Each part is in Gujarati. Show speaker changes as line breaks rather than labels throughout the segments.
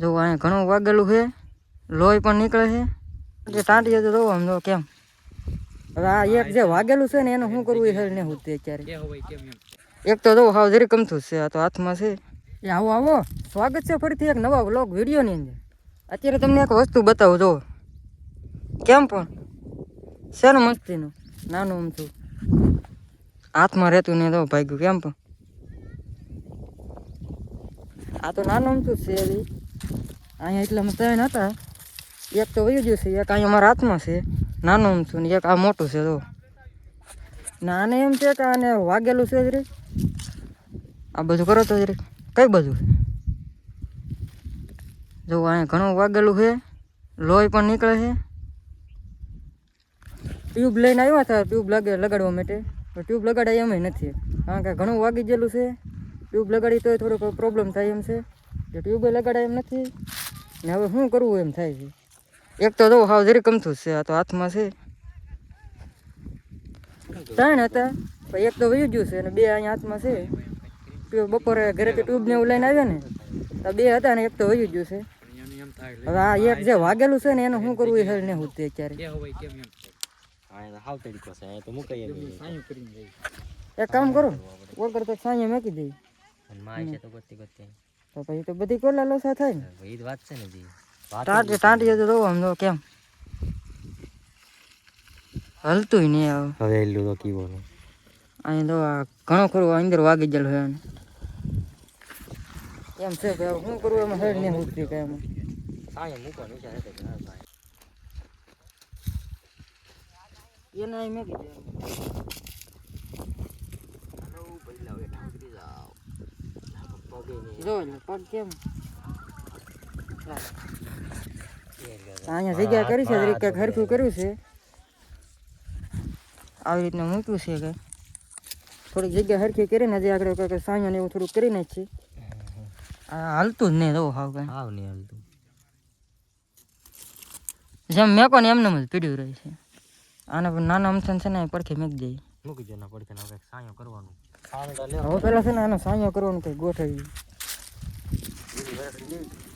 જો અહીંયા ઘણું વાગેલું છે. લોહી પણ નીકળે છે. જે ટાંટીએ તો જોવો આમ જો કેમ. હવે આ એક જે વાગેલું છે ને એનું શું કરવું એ ને હું અત્યારે. એક તો જો હાવ જરી કમથું છે આ તો હાથમાં છે. એ આવો આવો સ્વાગત છે ફરીથી એક નવા વ્લોગ વિડીયોની અંદર. અત્યારે તમને એક વસ્તુ બતાવું જો કેમ પણ? છે ને મસ્તીનું? નાનું અમથું હાથમાં રહેતું ને તો ભાગ્યું કેમ પણ? આ તો નાનું અમથું છું હજી. અહીંયા એટલામાં ત્રણ હતા. એક તો વયું ગયું છે, એક અહીંયા મારા હાથમાં છે. નાનું છું ને એક આ મોટું છે તો નાને એમ છે કે આને વાગેલું છે રે. આ બધું કરો તો રે. કઈ બધું? જો, અહીંયા ઘણું વાગેલું છે. લોહી પણ નીકળે છે. ટ્યુબ લઈને આવ્યા હતા. ટ્યુબ લગે લગાડવા માટે. ટ્યુબ લગાડાય એમ નથી. કારણ કે ઘણું વાગી ગયેલું છે. ટ્યુબ લગાડી તોય થોડોક પ્રોબ્લેમ થાય એમ છે. ટ્યુબે લગાડાય એમ નથી. ને હવે શું કરવું એમ થાય છે? એક તો જો હાવ જરી કમતું છે આ તો હાથમાં છે. ત્રણ હતા પછી એક તો વયું ગયું છે અને બે અહીંયા હાથમાં છે. બપોરે ઘરેથી ટ્યુબ ને એવું લઈને આવ્યા ને તો બે હતા ને એક તો વયું ગયું છે. હવે આ એક જે વાગેલું છે ને એનું શું કરવું એ હેલ ને હું અત્યારે એક કામ કરો વગર કરતા સાંજે મેકી દઈ તો પછી તો બધી કોલા લોસા થાય ને. વાત છે ને બીજી ટાંટી ટાંટી તો જોવો આમ તો કેમ? હલતું નહીં આવે.
હવે હેલું તો કીવાનું.
અહીં તો આ ઘણો ખરું અંદર વાગી ગયેલું હોય. એમ છે કે શું કરવું એમાં હેડ નહીં ઉતરી કે એમાં. એને મેં મેકી દે જો એટલે પગ કેમ? અહીંયા જગ્યા કરી છે તરીકે કંઈક હરખું કર્યું છે. આવી રીતના મૂક્યું છે કે થોડીક જગ્યા હરખી કરીને જે આગળ કંઈક સાંયો ને એવું થોડુંક કરીને જ છે હાલતું જ નહીં તો હાવ કઈ.
હાવ નહીં હાલતું.
જેમ મેં કોને એમને જ પીડ્યું રહે છે. આને પણ નાના અમથન છે ને પડખે મેક જાય
મૂકી જો ના પડખે સાયો કરવાનું.
હવે પેલા છે ને આનો સાંયો કરવાનું કંઈ ગોઠવી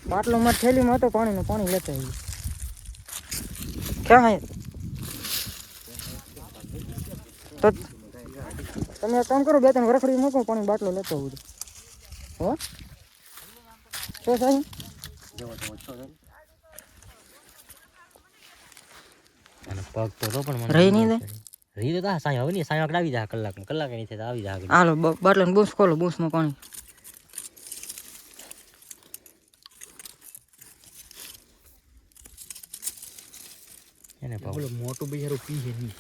બાટલો માં થેલીમાં હતો પાણીનું પાણી લેતા આવી ક્યાં હે તો તમે કામ કરો બે ત્રણ વરખડી મૂકો પાણી બાટલો લેતો આવું છું. હો? શું સાહેબ?
પગ તો તો પણ
રહી નહીં દે?
રહી તો સાયો હવે નહીં સાયો આવી જાય કલાક કલાક નહીં થાય આવી જાય
હાલો બ- બાટલાને બૂસ ખોલો બૂસમાં પાણી.
એને પગ મોટું બિચારું પીએ નહીં.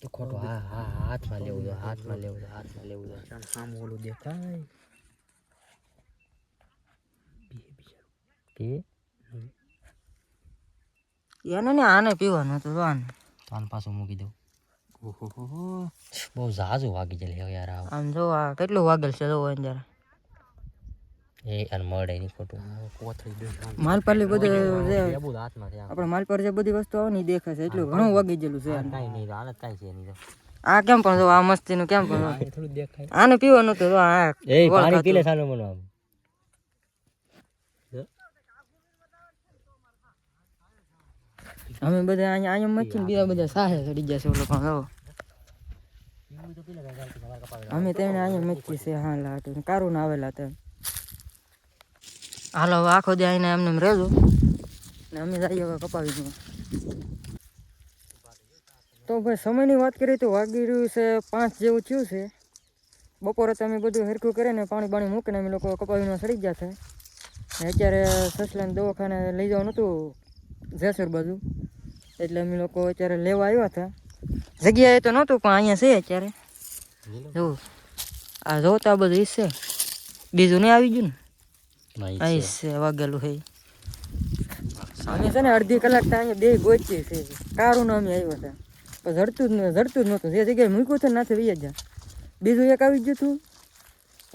તો ખોટો હા હા હાથમાં લેવું જોઈએ હાથમાં લેવું જોઈએ હાથમાં લેવું જોઈએ સામ ઓલું દેખાય. પીએ
એને ને આને પીવાનું તો આને.
તો આને પાછું મૂકી દઉં. બહુ ઝાઝું વાગી જાય યાર
આમ જો આ કેટલું વાગેલ છે જો અંદર
એ અને મળે નહીં ખોટું કોથળી દે
માલપાલી બધું જે
બધું હાથમાં છે
આપણે માલપાર જે બધી વસ્તુ આવે ને દેખાય છે. એટલું ઘણું વાગી ગયેલું છે. આ કેમ પણ આ મસ્તી નું કેમ પણ જો.
થોડું દેખાય.
આને પીવાનું હતું આ
પાણી
ખાતું.
સાનું મને આમ.
અમે બધા અહીંયા અહીંયા મચીને બીજા બધા સાહે ચડી ગયા છે ઓલો પણ અમે તેને અહીંયા મચી છે હા લાટ કારું ના આવેલા હતા હાલો હવે આખો દે આઈને એમને એમ રહેજો ને અમે જઈએ હવે કપાવી દઈએ તો ભાઈ સમયની વાત કરીએ તો વાગી રહ્યું છે પાંચ જેવું થયું છે. બપોરે તો અમે બધું હરખું કરીને પાણી બાણી મૂકીને અમે લોકો કપાવીને સડી ગયા છે. ને અત્યારે સસલાને દવાખાને લઈ જવાનું હતું જેસર બાજુ. એટલે અમે લોકો અત્યારે લેવા આવ્યા હતા. જગ્યાએ તો નહોતું પણ અહીંયા છે અત્યારે. જો આ જોતા બધું છે. બીજું નહીં આવી ગયું ને? ઈ છે. વાગેલું છે અમે છે ને અડધી કલાક તો અહીંયા બે ગોચી છે. કારું અમે આવ્યા હતા. પણ જડતું જ ન- જડતું જ નહોતું. જે જગ્યાએ મૂક્યું હતું ને નાથી વૈયા જા બીજું એક આવી ગયું હતું.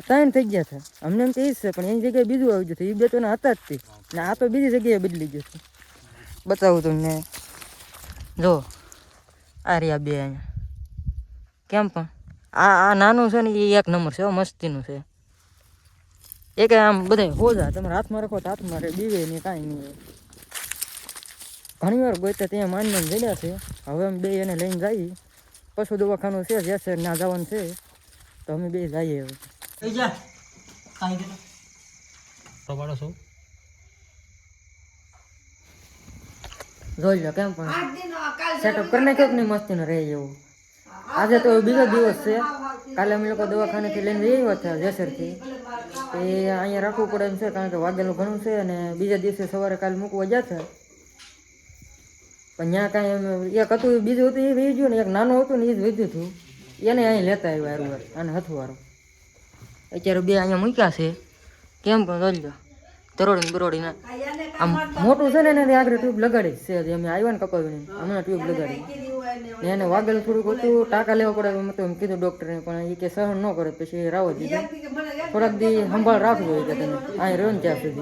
ત્રણ થઈ ગયા હતા અમને એમ તો એ જ છે પણ એની જગ્યાએ બીજું આવી ગયું હતું. એ બે તો ના હતા જ તે. ને આ તો બીજી જગ્યાએ બદલી ગયું હતું. બતાવું તમને. જો આ રહ્યા બે અહીંયા. કેમ પણ? આ આ નાનું છે ને એ એક નંબર છે હો, મસ્તીનું છે. એ કે આમ બધા હોજા તમારે હાથમાં રાખો તો હાથમાં રહે બીવે ને કાંઈ નહીં ઘણી વાર ગોતા ત્યાં માનને જડ્યા છે. હવે અમે બે એને લઈને જઈએ. પશુ દવાખાનું છે જેસે ના જવાનું છે. તો અમે બે જઈએ હવે. જોઈ લો કેમ પણ. સેટઅપ કરી નાખ્યો કે નહીં મસ્તીનો રહે એવું? આજે તો બીજો દિવસ છે. કાલે અમે લોકો દવાખાનેથી લઈને જઈ આવ્યા હતા જેસરથી. એ અહીંયા રાખવું પડે એમ છે, કારણ કે વાગેલું ઘણું છે અને બીજા દિવસે સવારે કાલે મૂકવા છે. પણ ત્યાં કાંઈ એમ, એક હતું બીજું હતું, એ વહી ગયું ને, એક નાનું હતું ને, એ જ વધ્યું હતું. એને અહીં લેતા આવ્યા હારું અને હથવારું. અત્યારે બે અહીંયા મૂક્યા છે. કેમ પણ ચાલજો તરોડીને બરોડીને આમ મોટું છે ને, એને આગળ ટ્યુબ લગાડી છે અમે આવ્યા ને કપાવીને, હમણાં ટ્યુબ લગાડી. ને એને વાગેલું થોડુંક હતું, ટાંકા લેવા પડે એમ હતું, એમ કીધું ડૉક્ટરને પણ એ કે સહન ન કરે, પછી રાવો દીધું થોડાક દી સંભાળ રાખજો એ કે તમે, અહીં રહ્યો ને ત્યાં સુધી.